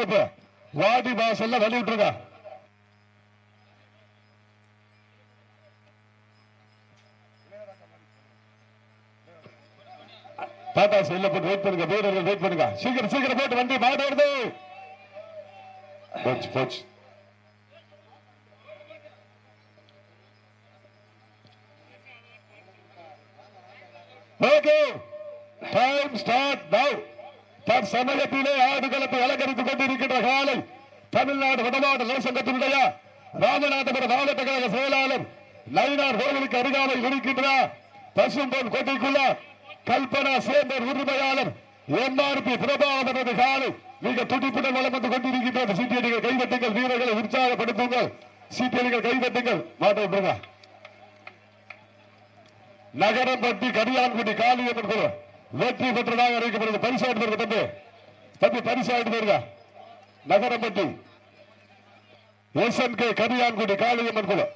இப்ப வாடி வாசல்ல வழி விட்டுருங்க டாடா செல்ல போட்டு வெயிட் பண்ணுங்க வீரர்கள் வெயிட் பண்ணுங்க. சீக்கிரம் சீக்கிரம் போட்டு வண்டி மாடு வருது. போச்சு போச்சு. ஓகே டைம் ஸ்டார்ட் நவ் தற்சமயத்திலே ஆடுகளத்தை அலங்கரித்துக் கொண்டிருக்கின்ற காலை தமிழ்நாடு வடமாவட்ட நலசங்கத்தினுடைய ராமநாதபுரம் மாவட்ட கழக செயலாளர் லைனார் கோவிலுக்கு அருகாமல் இருக்கின்ற பசும்பொன் கோட்டைக்குள்ள கல்பனா சேந்தர் உரிமையாளர் எம்ஆர்பி பிரபாகரனது காலை மிக துடிப்புடன் வளம் வந்து கொண்டிருக்கின்ற சீட்டியடிகள் கைவட்டுங்கள் வீரர்களை உற்சாகப்படுத்துங்கள். சீட்டியடிகள் கைவட்டுங்கள். மாட்டோம் நகரம் நகரம்பட்டி கடியான்குடி காளியம்மன் என்று வெற்றி பெற்றதாக அறிவிக்கப்படுது. பரிசு ஆட்டு போயிருக்க தம்பி. தம்பி பரிசு ஆட்டு போயிருக்க Nagarampatti. S N K Kariyankudi Kaliamman குழு